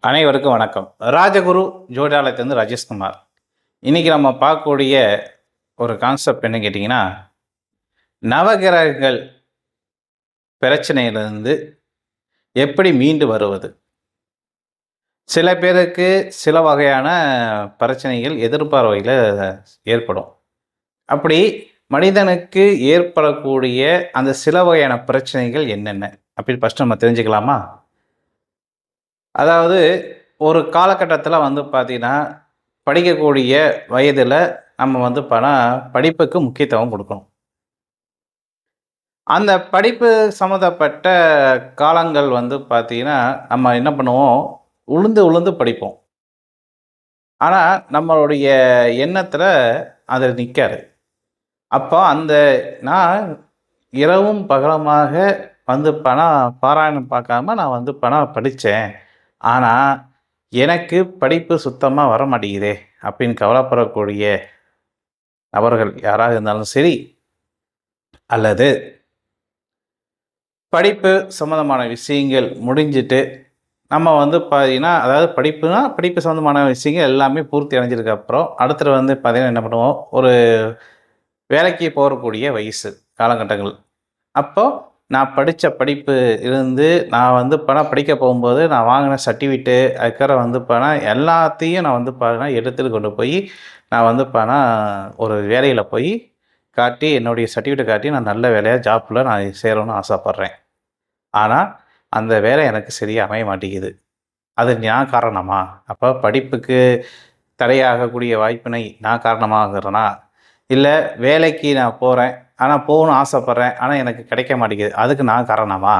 அனைவருக்கும் வணக்கம். ராஜகுரு ஜோதிடாலயத்திலிருந்து ராஜேஷ்குமார். இன்றைக்கி நம்ம பார்க்கக்கூடிய ஒரு கான்செப்ட் என்ன கேட்டிங்கன்னா நவகிரகங்கள் பிரச்சனையிலிருந்து எப்படி மீண்டு வருவது? சில பேருக்கு சில வகையான பிரச்சனைகள் எதிர்பார்வையில் ஏற்படும். அப்படி மனிதனுக்கு ஏற்படக்கூடிய அந்த சில வகையான பிரச்சனைகள் என்னென்ன? அப்படின்னு ஃபஸ்ட்டு நம்ம தெரிஞ்சுக்கலாமா? அதாவது ஒரு காலகட்டத்தில் வந்து பார்த்திங்கன்னா படிக்கக்கூடிய வயதில் நம்ம வந்து பணம் படிப்புக்கு முக்கியத்துவம் கொடுக்கணும். அந்த படிப்பு சம்மந்தப்பட்ட காலங்கள் வந்து பார்த்திங்கன்னா நம்ம என்ன பண்ணுவோம்? உளுந்து உளுந்து படிப்போம். ஆனால் நம்மளுடைய எண்ணத்தில் அது நிற்காது அப்போ அந்த நான் இரவும் பகலமாக வந்து பணம் பாராயணம் பார்க்காம நான் வந்து பணம் படித்தேன் ஆனால் எனக்கு படிப்பு சுத்தமாக வர மாட்டேங்குதே அப்படின்னு கவலைப்படக்கூடிய நபர்கள் யாராக இருந்தாலும் சரி அல்லது படிப்பு சம்மந்தமான விஷயங்கள் முடிஞ்சிட்டு நம்ம வந்து பார்த்தீங்கன்னா அதாவது படிப்புனா படிப்பு சம்மந்தமான விஷயங்கள் எல்லாமே பூர்த்தி அடைஞ்சதுக்கப்புறம் அடுத்தது வந்து பார்த்தீங்கன்னா என்ன பண்ணுவோம்? ஒரு வேலைக்கு போகக்கூடிய வயசு காலகட்டங்கள். அப்போது நான் படித்த படிப்பு இருந்து நான் வந்து பணம் படிக்க போகும்போது நான் வாங்கின சர்டிஃபிகேட்டு அதுக்கிற வந்து பணம் எல்லாத்தையும் நான் வந்து பார்த்தீங்கன்னா எடுத்துகிட்டு கொண்டு போய் நான் வந்து பணம் ஒரு வேலையில் போய் காட்டி என்னுடைய சர்டிஃபிகேட்டை காட்டி நான் நல்ல வேலையாக ஜாப்பில் நான் சேரணும்னு ஆசைப்பட்றேன். ஆனால் அந்த வேலை எனக்கு சரியாக அமைய மாட்டேங்குது. அது நான் காரணமா? அப்போ படிப்புக்கு தடையாகக்கூடிய வாய்ப்பினை நான் காரணமாகிறேனா? இல்லை வேலைக்கு நான் போகிறேன் ஆனால் போகணும்னு ஆசைப்பட்றேன். ஆனால் எனக்கு கிடைக்க மாட்டேங்குது. அதுக்கு நான் காரணமா?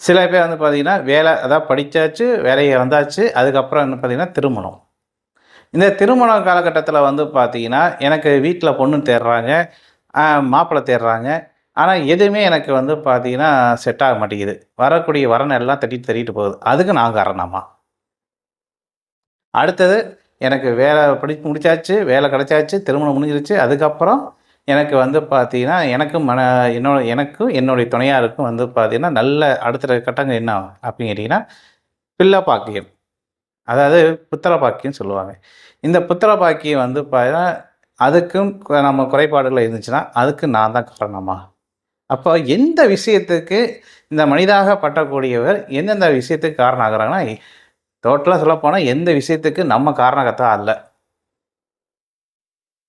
சில பேர் வந்து பார்த்திங்கன்னா வேலை அதாவது படித்தாச்சு வேலையை வந்தாச்சு அதுக்கப்புறம் வந்து பார்த்திங்கன்னா திருமணம். இந்த திருமண காலகட்டத்தில் வந்து பார்த்திங்கன்னா எனக்கு வீட்டில் பொண்ணு தேடுறாங்க மாப்பிள்ளை தேடுறாங்க. ஆனால் எதுவுமே எனக்கு வந்து பார்த்திங்கன்னா செட் ஆக மாட்டேங்குது. வரக்கூடிய வரன் எல்லாம் தட்டிட்டு தட்டிட்டு போகுது. அதுக்கு நான் காரணமா? அடுத்தது எனக்கு வேலை படி முடிச்சாச்சு வேலை கிடச்சாச்சு திருமணம் முடிஞ்சிருச்சு அதுக்கப்புறம் எனக்கு வந்து பார்த்தீங்கன்னா எனக்கும் மன என்னோட எனக்கும் என்னுடைய துணையாருக்கும் வந்து பார்த்தீங்கன்னா நல்ல அடுத்த கட்டங்கள் என்ன அப்படின்னு கேட்டிங்கன்னா பிள்ளை பாக்கியம். அதாவது புத்திர பாக்கியம்னு சொல்லுவாங்க. இந்த புத்திர பாக்கியம் வந்து பார்த்தீங்கன்னா அதுக்கும் நம்ம குறைபாடுகள் இருந்துச்சுன்னா அதுக்கு நான் தான் காரணமா. அப்போ எந்த விஷயத்துக்கு இந்த மனிதாக பட்டக்கூடியவர் எந்தெந்த விஷயத்துக்கு காரணம் ஆகிறாங்கன்னா டோட்டலாக சொல்லப்போனால் எந்த விஷயத்துக்கு நம்ம காரணகத்தான் அல்ல.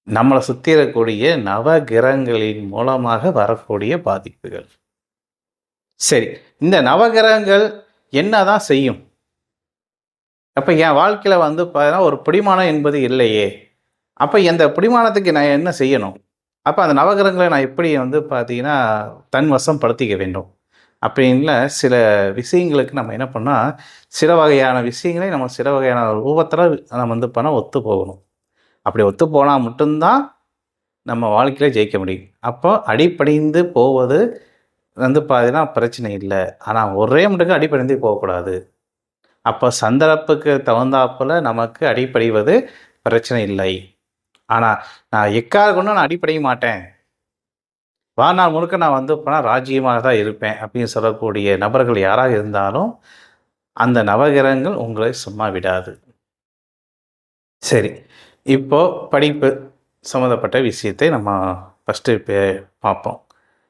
நம்மளை சுற்றி இருக்கக்கூடிய நவகிரகங்களின் மூலமாக வரக்கூடிய பாதிப்புகள். சரி இந்த நவகிரகங்கள் என்ன தான் செய்யும்? அப்போ என் வாழ்க்கையில் வந்து பார்த்தீங்கன்னா ஒரு பிடிமானம் என்பது இல்லையே. அப்போ இந்த பிடிமானத்துக்கு நான் என்ன செய்யணும்? அப்போ அந்த நவகிரகங்களை நான் எப்படி வந்து பார்த்தீங்கன்னா தன் வசம் படுத்திக்க வேண்டும்? அப்படின்ல சில விஷயங்களுக்கு நம்ம என்ன பண்ணால் சில வகையான விஷயங்களை நம்ம சில வகையான ரூபத்தில் நம்ம வந்து பண்ணால் ஒத்து போகணும் அப்படி ஒத்து போனால் மட்டும்தான் நம்ம வாழ்க்கையில் ஜெயிக்க முடியும். அப்போ அடிப்படைந்து போவது வந்து பார்த்தீங்கன்னா பிரச்சனை இல்லை. ஆனால் ஒரே மட்டுக்கு அடிப்படைந்து போகக்கூடாது. அப்போ சந்தர்ப்புக்கு தகுந்தாப்புல நமக்கு அடிப்படைவது பிரச்சனை இல்லை. ஆனால் நான் எக்கார கொண்டு நான் அடிப்படைய மாட்டேன். வாழ்நாள் முழுக்க நான் வந்து போனால் ராஜ்யமாக தான் இருப்பேன் அப்படின்னு சொல்லக்கூடிய நபர்கள் யாராக இருந்தாலும் அந்த நவகிரகங்கள் உங்களை சும்மா விடாது. சரி. இப்போது படிப்பு சம்மந்தப்பட்ட விஷயத்தை நம்ம ஃபஸ்ட்டு இப்போ பார்ப்போம்.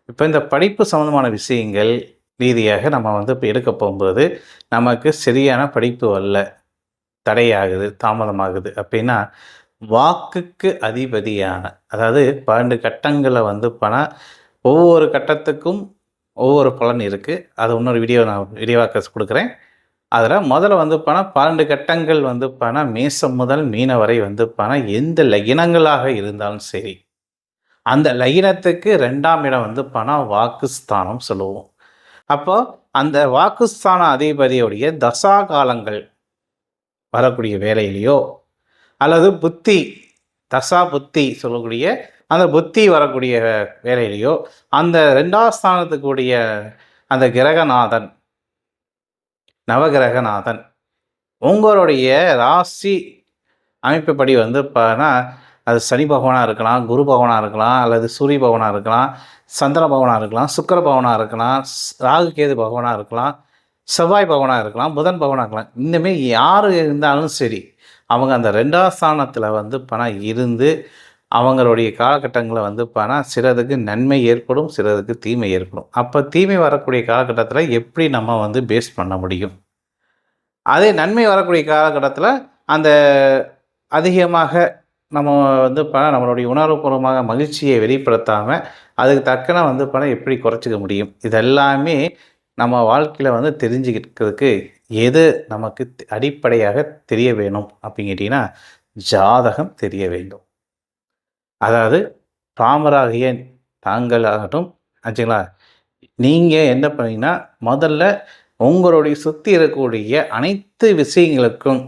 இப்போ இந்த படிப்பு சம்மந்தமான விஷயங்கள் ரீதியாக நம்ம வந்து இப்போ எடுக்க போகும்போது நமக்கு சரியான படிப்பு வரல தடையாகுது தாமதமாகுது அப்படின்னா வாக்குக்கு அதிபதியான அதாவது பன்னெண்டு கட்டங்களை வந்து பணம் ஒவ்வொரு கட்டத்துக்கும் ஒவ்வொரு பலன் இருக்குது அது இன்னொரு வீடியோ நான் விரிவாக்க கொடுக்குறேன். அதில் முதல்ல வந்து பணம் பன்னெண்டு கட்டங்கள் வந்து பணம் மேசம் முதல் மீன வரை வந்து பணம் எந்த லகினங்களாக இருந்தாலும் சரி. அந்த லகினத்துக்கு ரெண்டாம் இடம் வந்து பணம் வாக்குஸ்தானம் சொல்லுவோம். அப்போ அந்த வாக்குஸ்தான அதிபதியுடைய தசா காலங்கள் வரக்கூடிய வேலையிலையோ அல்லது புத்தி தசா புத்தி சொல்லக்கூடிய அந்த புத்தி வரக்கூடிய வேலையிலையோ அந்த ரெண்டாம் ஸ்தானத்துக்குடைய அந்த கிரகநாதன் நவகிரகநாதன். உங்களுடைய ராசி அமைப்புப்படி வந்து பார்த்தா அது சனி பகவானாக இருக்கலாம் குரு பகவானாக இருக்கலாம் அல்லது சூரிய பகவானாக இருக்கலாம் சந்திர பகவானாக இருக்கலாம் சுக்கர பகவானாக இருக்கலாம் ராகு கேது பகவானாக இருக்கலாம் செவ்வாய் பகவானாக இருக்கலாம் புதன் பகவானாக இருக்கலாம். இந்தமாரி யார் இருந்தாலும் சரி அவங்க அந்த ரெண்டாம் ஸ்தானத்தில் வந்து பணம் இருந்து அவங்களுடைய காலகட்டங்களை வந்து பணம் சிலதுக்கு நன்மை ஏற்படும் சிலதுக்கு தீமை ஏற்படும். அப்போ தீமை வரக்கூடிய காலகட்டத்தில் எப்படி நம்ம வந்து பேஸ் பண்ண முடியும்? அதே நன்மை வரக்கூடிய காலகட்டத்தில் அந்த அதிகமாக நம்ம வந்து பணம் நம்மளுடைய உணர்வுபூர்வமாக மகிழ்ச்சியை வெளிப்படுத்தாமல் அதுக்கு தக்கன வந்து பணம் எப்படி குறைச்சிக்க முடியும்? இதெல்லாமே நம்ம வாழ்க்கையில் வந்து தெரிஞ்சுக்கிறதுக்கு எது நமக்கு அடிப்படையாக தெரிய வேணும் அப்படின்னு கேட்டிங்கன்னா ஜாதகம் தெரிய வேண்டும். அதாவது பாமராகிய தாங்களாகட்டும் ஆச்சுங்களா? நீங்கள் என்ன பண்ணீங்கன்னா முதல்ல உங்களுடைய சுற்றி இருக்கக்கூடிய அனைத்து விஷயங்களுக்கும்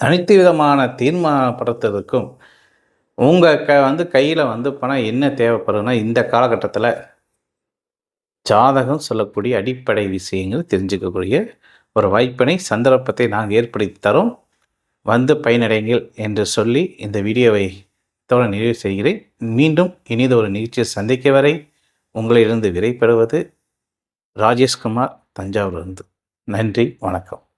அனைத்து விதமான தீர்மானப்படுத்துறதுக்கும் உங்கள் க வந்து கையில் வந்து பணம் என்ன தேவைப்படுதுன்னா இந்த காலகட்டத்தில் ஜாதகம் சொல்லக்கூடிய அடிப்படை விஷயங்கள் தெரிஞ்சுக்கக்கூடிய ஒரு வாய்ப்பினை சந்தர்ப்பத்தை நாங்கள் ஏற்படுத்தி தரோம். வந்து பயனடைங்கள் என்று சொல்லி இந்த வீடியோவை தோட நிறைவு செய்கிறேன். மீண்டும் இனிதொரு நிகழ்ச்சியை சந்திக்க வரை உங்களிலிருந்து விரைப்படுவது ராஜேஷ்குமார் தஞ்சாவூரிலிருந்து. நன்றி வணக்கம்.